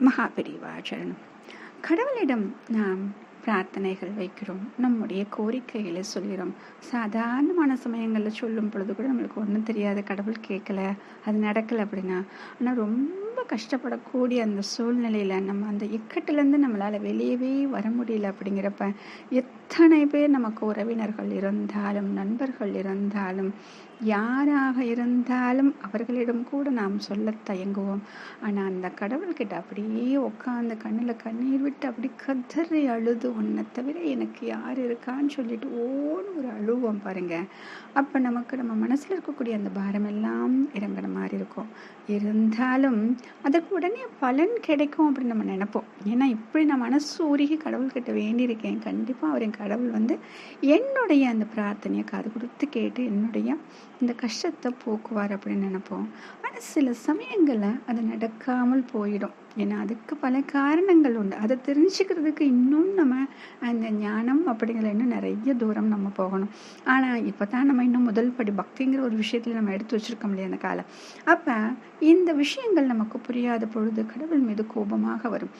மகாபெரிவாச்சரணம். கடவுளிடம் நாம் பிரார்த்தனைகள் வைக்கிறோம். நம்முடைய கோரிக்கைகளை சொல்கிறோம். சாதாரணமான சமயங்களில் சொல்லும் பொழுது கூட நம்மளுக்கு ஒன்றும் தெரியாது கடவுள் கேட்கல அது நடக்கலை அப்படின்னா ஆனால் ரொம்ப கஷ்டப்படக்கூடிய அந்த சூழ்நிலையில் நம்ம அந்த இக்கட்டிலேருந்து நம்மளால் வெளியவே வர முடியல அப்படிங்கிறப்ப எத் எத்தனை பேர் நமக்கு உறவினர்கள் இருந்தாலும் நண்பர்கள் இருந்தாலும் யாராக இருந்தாலும் அவர்களிடம் கூட நாம் சொல்ல தயங்குவோம். ஆனால் அந்த கடவுள்கிட்ட அப்படியே உட்காந்து கண்ணில் கண்ணீர் விட்டு அப்படி கதறி அழுது ஒன்றை தவிர எனக்கு யார் இருக்கான்னு சொல்லிட்டு ஓன்னு ஒரு அழுவோம் பாருங்க. அப்போ நமக்கு நம்ம மனசில் இருக்கக்கூடிய அந்த பாரம் எல்லாம் இறங்குற மாதிரி இருக்கும். இருந்தாலும் அதற்கு உடனே பலன் கிடைக்கும் அப்படின்னு நம்ம நினைப்போம். ஏன்னா இப்படி நான் மனசு உருகி கடவுள்கிட்ட வேண்டியிருக்கேன். கண்டிப்பாக அவர் என் கடவுள் வந்து என்னுடைய அந்த பிரார்த்தனையை காது கொடுத்து கேட்டு என்னுடைய இந்த கஷ்டத்தை போக்குவார் அப்படின்னு நினைப்போம். ஆனால் சில சமயங்களில் அது நடக்காமல் போயிடும். ஏன்னா அதுக்கு பல காரணங்கள் உண்டு. அதை தெரிஞ்சுக்கிறதுக்கு இன்னும் நம்ம அந்த ஞானம் அப்படிங்கிற இன்னும் நிறைய தூரம் நம்ம போகணும். ஆனால் இப்போ தான் நம்ம இன்னும் முதல் படி பக்திங்கிற ஒரு விஷயத்தில் நம்ம எடுத்து வச்சுருக்கோம் இல்லையா அந்த காலம் அப்போ இந்த விஷயங்கள் நமக்கு புரியாத பொழுது கடவுள் மீது கோபமாக வரும்.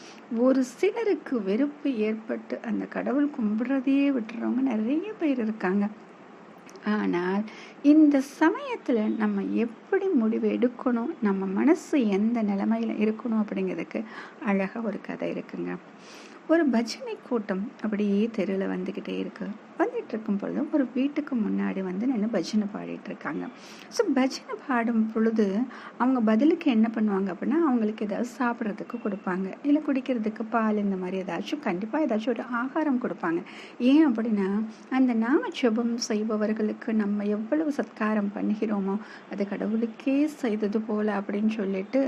ஒரு சிலருக்கு வெறுப்பு ஏற்பட்டு அந்த கடவுள் கும்பிடுறதையே விட்டுறவங்க நிறைய பேர் இருக்காங்க. ஆனால் இந்த சமயத்தில் நம்ம எப்படி முடிவு எடுக்கணும்? நம்ம மனசு எந்த நிலைமையில் இருக்கணும் அப்படிங்கிறதுக்கு அழகாக ஒரு கதை இருக்குங்க. ஒரு பஜனை கூட்டம் அப்படியே தெருவில் வந்துக்கிட்டே இருக்கு. வந்துட்டு இருக்கும் பொழுதும் ஒரு வீட்டுக்கு முன்னாடி வந்து நின்று பஜனை பாடிட்டு இருக்காங்க ஸோ பஜனை பாடும் பொழுது அவங்க பதிலுக்கு என்ன பண்ணுவாங்க அப்படின்னா அவங்களுக்கு ஏதாவது சாப்பிட்றதுக்கு கொடுப்பாங்க. இல்லை குடிக்கிறதுக்கு பால் இந்த மாதிரி ஏதாச்சும் கண்டிப்பாக ஏதாச்சும் ஒரு ஆகாரம் கொடுப்பாங்க. ஏன் அப்படின்னா அந்த நாம ஜெபம் செய்பவர்களுக்கு நம்ம எவ்வளவு சத்காரம் பண்ணுகிறோமோ அது கடவுளுக்கே செய்தது போல அப்படின்னு சொல்லிட்டு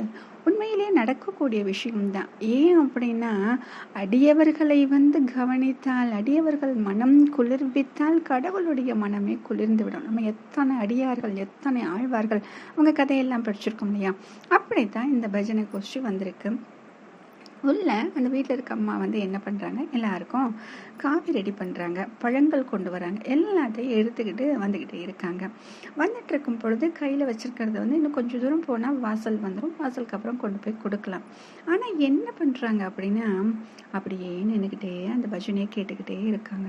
உண்மையிலே நடக்கக்கூடிய விஷயம்தான். ஏன் அப்படின்னா அடியவர்களை வந்து கவனித்தால் அடியவர்கள் மனம் குளிர்வித்தால் கடவுளுடைய மனமே குளிர்ந்து விடும் நம்ம எத்தனை அடியார்கள் எத்தனை ஆழ்வார்கள் அவங்க கதையெல்லாம் படிச்சிருக்கோம் இல்லையா? அப்படித்தான் இந்த பஜனை கோஷ்டி வந்திருக்கு. உள்ள அந்த வீட்டில் இருக்க அம்மா வந்து என்ன பண்ணுறாங்க எல்லாருக்கும் காஃபி ரெடி பண்ணுறாங்க பழங்கள் கொண்டு வராங்க. எல்லாத்தையும் எடுத்துக்கிட்டு வந்துக்கிட்டே இருக்காங்க. வந்துட்டு இருக்கும் பொழுது கையில் வச்சுருக்கிறது வந்து இன்னும் கொஞ்சம் தூரம் போனால் வாசல் வந்துடும் வாசலுக்கு அப்புறம் கொண்டு போய் கொடுக்கலாம். ஆனால் என்ன பண்ணுறாங்க அப்படின்னா அப்படியே நின்றுக்கிட்டே அந்த பஜனையை கேட்டுக்கிட்டே இருக்காங்க.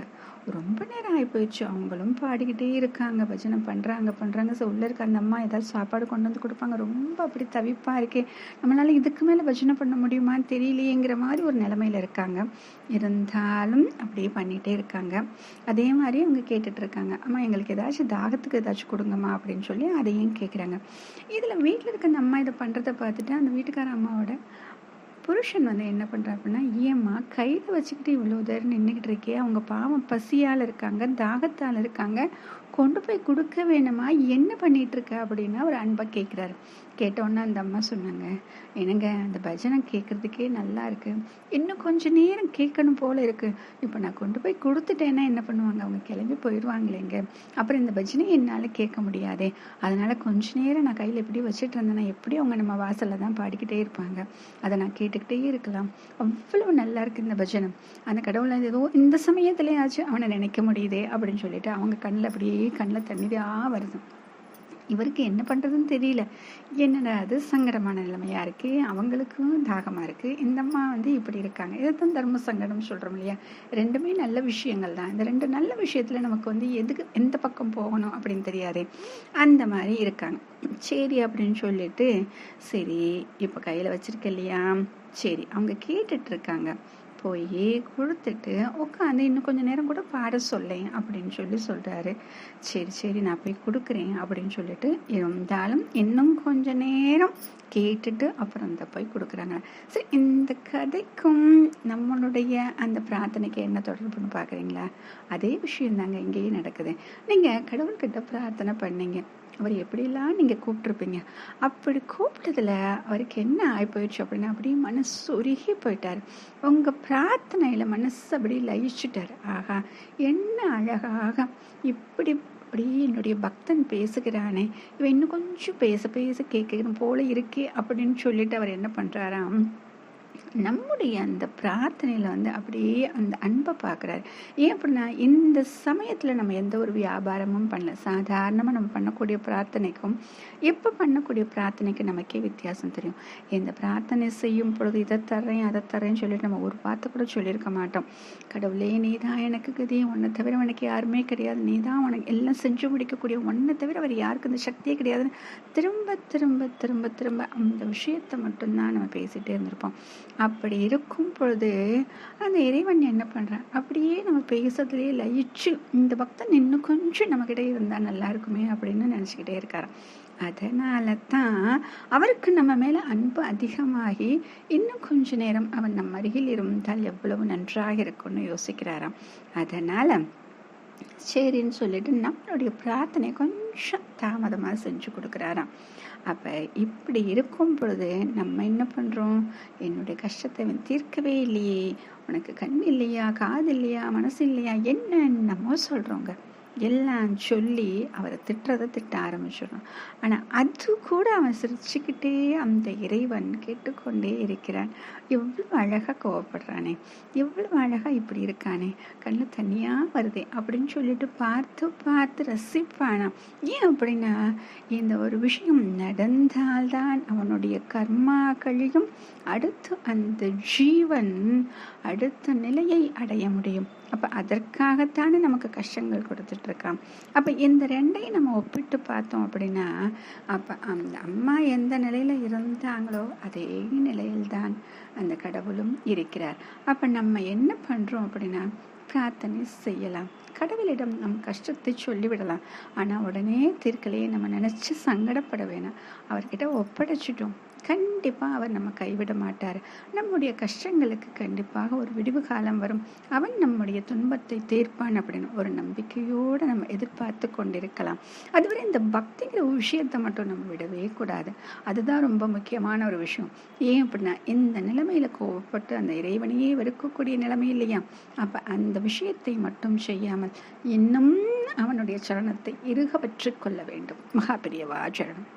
ரொம்ப நேரம் ஆகி போயிடுச்சு அவங்களும் பாடிக்கிட்டே இருக்காங்க. பஜனை பண்ணுறாங்க பண்ணுறாங்க ஸோ உள்ளே இருக்க அந்த அம்மா ஏதாவது சாப்பாடு கொண்டு வந்து கொடுப்பாங்க. ரொம்ப அப்படி தவிப்பாக இருக்கே. நம்மளால் இதுக்கு மேலே பஜனை பண்ண முடியுமான்னு தெரியலையேங்கிற மாதிரி ஒரு நிலமையில் இருக்காங்க. இருந்தாலும் அப்படியே பண்ணிகிட்டே இருக்காங்க. அதே மாதிரி அவங்க கேட்டுட்டு இருக்காங்க. அம்மா எங்களுக்கு ஏதாச்சும் தாகத்துக்கு ஏதாச்சும் கொடுங்கம்மா அப்படின்னு சொல்லி அதையும் கேட்குறாங்க இதில் வீட்டில் இருக்க அந்த அம்மா இதை பண்ணுறதை பார்த்துட்டு அந்த வீட்டுக்கார அம்மாவோட புருஷன் வந்து என்ன பண்ணுறா அப்படின்னா ஏம்மா கையில் வச்சுக்கிட்டு இவ்வளோ தூரம் நின்றுக்கிட்டு இருக்கே அவங்க பாவம் பசியால் இருக்காங்க தாகத்தால் இருக்காங்க கொண்டு போய் கொடுக்க வேணுமா? என்ன பண்ணிட்டு இருக்க அப்படின்னு அவர் அன்பா கேட்குறாரு கேட்டோன்னே அந்த அம்மா சொன்னாங்க என்னங்க அந்த பஜனை கேட்குறதுக்கே நல்லா இருக்கு. இன்னும் கொஞ்ச நேரம் கேட்கணும் போல இருக்கு. இப்போ நான் கொண்டு போய் கொடுத்துட்டேன்னா என்ன பண்ணுவாங்க? அவங்க கிளம்பி போயிடுவாங்களேங்க அப்புறம் இந்த பஜனை என்னால் கேட்க முடியாதே. அதனால கொஞ்ச நேரம் நான் கையில் எப்படி வச்சுட்டு இருந்தேன்னா எப்படி அவங்க நம்ம வாசலில் தான் பாடிக்கிட்டே இருப்பாங்க? அதை நான் கேட்டுக்கிட்டே இருக்கலாம். அவ்வளவு நல்லா இருக்கு இந்த பஜனை. அந்த கடவுளை ஏதோ இந்த சமயத்திலேயாச்சும் அவனை நினைக்க முடியுதே அப்படின்னு சொல்லிட்டு அவங்க கண்ணில் அப்படியே கண்ணில் தண்ணீராக வருது. இவருக்கு என்ன பண்ணுறதுன்னு தெரியல. என்னடா அது சங்கடமான நிலைமையா இருக்கு. அவங்களுக்கும் தாகமாக இருக்கு. இந்த அம்மா வந்து இப்படி இருக்காங்க. இதைத்தான் தர்ம சங்கடம் சொல்கிறோம் இல்லையா? ரெண்டுமே நல்ல விஷயங்கள் தான். இந்த ரெண்டு நல்ல விஷயத்தில் நமக்கு வந்து எதுக்கு எந்த பக்கம் போகணும் அப்படின்னு தெரியாது. அந்த மாதிரி இருக்காங்க. சரி அப்படின்னு சொல்லிட்டு சரி இப்போ கையில் வச்சிருக்க இல்லையா? சரி அவங்க கேட்டுட்டு இருக்காங்க. போய் கொடுத்துட்டு உட்காந்து இன்னும் கொஞ்சம் நேரம் கூட பாட சொல்லேன் அப்படின்னு சொல்லி சொல்கிறாரு சரி சரி நான் போய் கொடுக்குறேன் அப்படின்னு சொல்லிட்டு இருந்தாலும் இன்னும் கொஞ்ச நேரம் கேட்டுட்டு அப்புறம் அந்த போய் கொடுக்குறாங்க. சரி இந்த கதைக்கும் நம்மளுடைய அந்த பிரார்த்தனைக்கு என்ன தொடர்புன்னு பார்க்குறீங்களா அதே விஷயம் தாங்க இங்கேயும் நடக்குது. நீங்கள் கடவுள்கிட்ட பிரார்த்தனை பண்ணீங்க. அவர் எப்படிலாம் நீங்கள் கூப்பிட்ருப்பீங்க அப்படி கூப்பிட்டதில் அவருக்கு என்ன ஆகி போயிடுச்சு அப்படின்னா அப்படியே மனசு உருகி போயிட்டார். உங்கள் பிரார்த்தனையில் மனசு அப்படி லயிச்சுட்டார். ஆகா என்ன அழகாக இப்படி அப்படியே என்னுடைய பக்தன் பேசுகிறானே. இவன் இன்னும் கொஞ்சம் பேச பேச கேட்கணும் போல இருக்கே அப்படின்னு சொல்லிட்டு அவர் என்ன பண்ணுறாராம் நம்முடைய அந்த பிரார்த்தனையில் வந்து அப்படியே அந்த அன்பை பார்க்குறாரு. ஏன் அப்படின்னா இந்த சமயத்தில் நம்ம எந்த ஒரு வியாபாரமும் பண்ணல. சாதாரணமாக நம்ம பண்ணக்கூடிய பிரார்த்தனைக்கும் எப்போ பண்ணக்கூடிய பிரார்த்தனைக்கு நமக்கே வித்தியாசம் தெரியும். இந்த பிரார்த்தனை செய்யும் பொழுது இதை தர்றேன் அதை தர்றேன்னு சொல்லிட்டு நம்ம ஒரு வார்த்தை கூட சொல்லியிருக்க மாட்டோம். கடவுளே நீ தான் எனக்கு கதி உன்னை தவிர உனக்கு யாருமே கிடையாது. நீ தான் உனக்கு எல்லாம் செஞ்சு முடிக்கக்கூடிய ஒன்றை தவிர அவர் யாருக்கு இந்த சக்தியே கிடையாதுன்னு திரும்ப திரும்ப திரும்ப திரும்ப அந்த விஷயத்தை மட்டும்தான் நம்ம பேசிகிட்டே இருந்திருப்போம். அப்படி இருக்கும் பொழுது அந்த இறைவன் என்ன பண்ணுறான் அப்படியே நம்ம பேசுறதுலேயே லயிச்சு இந்த பக்தன் இன்னும் கொஞ்சம் நம்மக்கிட்ட இருந்தால் நல்லா இருக்குமே அப்படின்னு நினச்சிக்கிட்டே இருக்காராம். அதனால தான் அவருக்கு நம்ம மேலே அன்பு அதிகமாகி இன்னும் கொஞ்ச நேரம் அவன் நம்ம அருகில் இருந்தால் எவ்வளவு நன்றாக இருக்கும்னு யோசிக்கிறாராம். அதனால் சரின்னு சொல்லிட்டு நம்மளுடைய பிரார்த்தனை கொஞ்சம் தாமதமாக செஞ்சு கொடுக்குறாராம். அப்போ இப்படி இருக்கும் பொழுது நம்ம என்ன பண்ணுறோம் என்னுடைய கஷ்டத்தை தீர்க்கவே இல்லையே. உனக்கு கண் இல்லையா? காது இல்லையா? மனசு இல்லையா? என்னென்னமோ சொல்கிறோங்க எல்லாம் சொல்லி அவரை திட்டுறதை திட்ட ஆரம்பிச்சிடுறான் ஆனால் அது கூட அவன் சிரிச்சுக்கிட்டே அந்த இறைவன் கேட்டுக்கொண்டே இருக்கிறான். எவ்வளோ அழகாக கோவப்படுறானே. எவ்வளோ அழகாக இப்படி இருக்கானே. கண்ணு தனியாக வருதே அப்படின்னு சொல்லிட்டு பார்த்து பார்த்து ரசிப்பானா. ஏன் அப்படின்னா இந்த ஒரு விஷயம் நடந்தால்தான் அவனுடைய கர்மாக்களையும் அடுத்து அந்த ஜீவன் அடுத்த நிலையை அடைய முடியும். அப்போ அதற்காகத்தானே நமக்கு கஷ்டங்கள் கொடுத்துட்ருக்கான் அப்போ இந்த ரெண்டையும் நம்ம ஒப்பிட்டு பார்த்தோம் அப்படின்னா அப்போ அந்த அம்மா எந்த நிலையில் இருந்தாங்களோ அதே நிலையில்தான் அந்த கடவுளும் இருக்கிறார். அப்போ நம்ம என்ன பண்ணுறோம் அப்படின்னா பிரார்த்தனை செய்யலாம். கடவுளிடம் நம் கஷ்டத்தை சொல்லிவிடலாம். ஆனால் உடனே தீர்க்கலையே நம்ம நினச்சி சங்கடப்பட வேணாம். அவர்கிட்ட ஒப்படைச்சிட்டோம். கண்டிப்பாக அவர் நம்ம கைவிட மாட்டார். நம்முடைய கஷ்டங்களுக்கு கண்டிப்பாக ஒரு விடிவு காலம் வரும். அவன் நம்முடைய துன்பத்தை தீர்ப்பான் அப்படின்னு ஒரு நம்பிக்கையோடு நம்ம எதிர்பார்த்து கொண்டிருக்கலாம். அதுவரை இந்த பக்திங்கிற விஷயத்தை மட்டும் நம்ம விடவே கூடாது. அதுதான் ரொம்ப முக்கியமான ஒரு விஷயம். ஏன் அப்படின்னா இந்த நிலைமையில் கோவப்பட்டு அந்த இறைவனையே வெறுக்கக்கூடிய நிலைமை இல்லையா? அப்போ அந்த விஷயத்தை மட்டும் செய்யாமல் இன்னும் அவனுடைய சரணத்தை இறுக கொள்ள வேண்டும். மகாபிரியவா சரணம்.